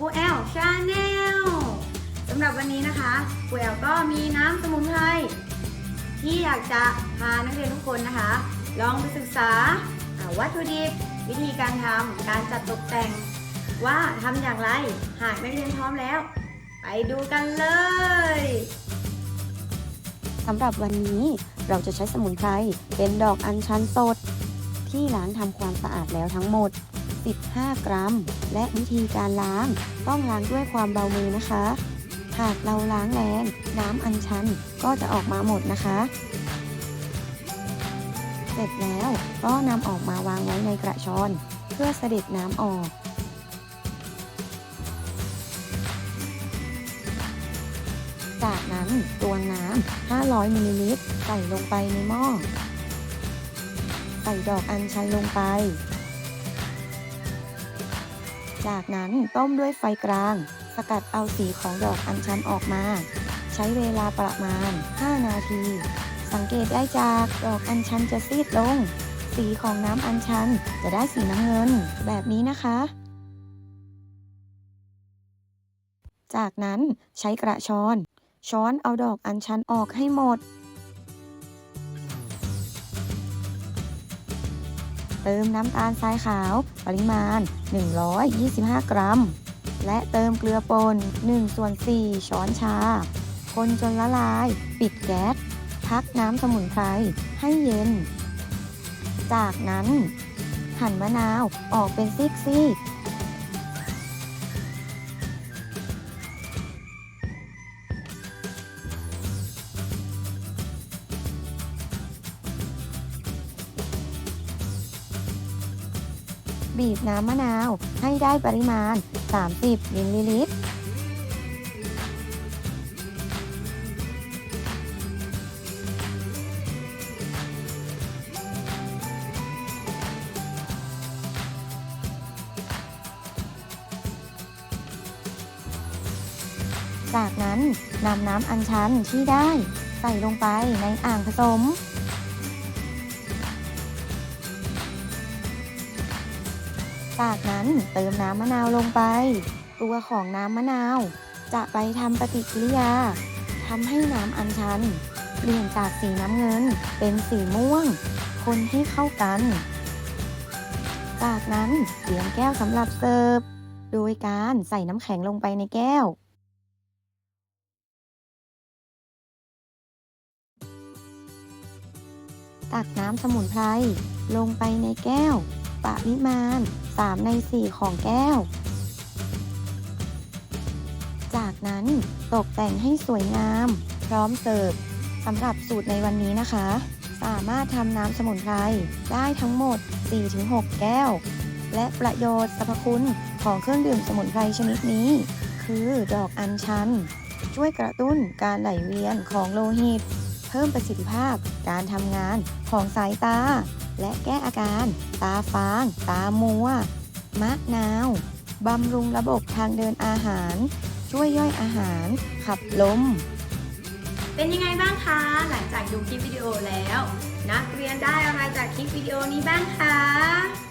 รูแอลชาแนลสำหรับวันนี้นะคะครูแอลก็มีน้ำสมุนไพรที่อยากจะพานักเรียนทุกคนนะคะ ลองไปศึกษาอ่าวัตถุดิบวิธีการทำการจัดตกแต่ง ว่าทำอย่างไรหากนักเรียนพร้อมแล้ว ไปดูกันเลยสำหรับวันนี้เราจะใช้สมุนไพรเป็นดอกอัญชันสด ที่ล้างทำความสะอาดแล้วทั้งหมด 15 กรัม และวิธีการล้าง ต้องล้างด้วยความเบามือนะคะ หากเราล้างแรงน้ำอัญชันก็จะออกมาหมดนะคะ เสร็จแล้วก็นำออกมาวางไว้ในกระชอน เพื่อเสด็จน้ำออกจากนั้นตวงน้ำ 500มิลลิลิตร ใส่ลงไปในหม้อ ใส่ดอกอัญชันลงไป จากนั้นต้มด้วยไฟกลาง สกัดเอาสีของดอกอัญชันออกมา ใช้เวลาประมาณ 5 นาที สังเกตได้จากดอกอัญชันจะซีดลง สีของน้ำอัญชันจะได้สีน้ำเงิน แบบนี้นะคะ จากนั้นใช้กระชอน ช้อนเอาดอกอัญชันออกให้หมด เติมน้ำตาลทรายขาว ปริมาณ 125 กรัม และเติมเกลือป่น1ส่วน4ช้อนชา คนจนละลาย ปิดแก๊ส พักน้ำสมุนไพรให้เย็น จากนั้น หั่นมะนาวออกเป็นซีกๆ บีบน้ำมะนาวให้ได้ปริมาณ 30มิลลิลิตร จากนั้นนำน้ำอัญชันที่ได้ใส่ลงไปในอ่างผสม จากนั้นเติมน้ำมะนาวลงไป ตัวของน้ำมะนาว จะไปทำปฏิกิริยาทำให้น้ำอัญชัน เปลี่ยนจากสีน้ำเงินเป็นสีม่วง คนให้เข้ากัน จากนั้นเตรียมแก้วสำหรับเสิร์ฟ โดยการใส่น้ำแข็งลงไปในแก้วตักน้ำสมุนไพรลงไปในแก้ว ปริมาณ3ใน 4 ของแก้ว จากนั้นตกแต่งให้สวยงาม พร้อมเสิร์ฟสำหรับสูตรในวันนี้นะคะ สามารถทำน้ำสมุนไพรได้ทั้งหมด 4-6 แก้ว และประโยชน์สรรพคุณของเครื่องดื่มสมุนไพรชนิดนี้ คือดอกอัญชัน ช่วยกระตุ้นการไหลเวียนของโลหิต เพิ่มประสิทธิภาพการทำงานของสายตา และแก้อาการ ตาฟาง ตามัว มะนาว บำรุงระบบทางเดินอาหาร ช่วยย่อยอาหาร ขับลม เป็นยังไงบ้างคะ หลังจากดูคลิปวิดีโอแล้ว นักเรียนได้อะไรจากคลิปวิดีโอนี้บ้างคะ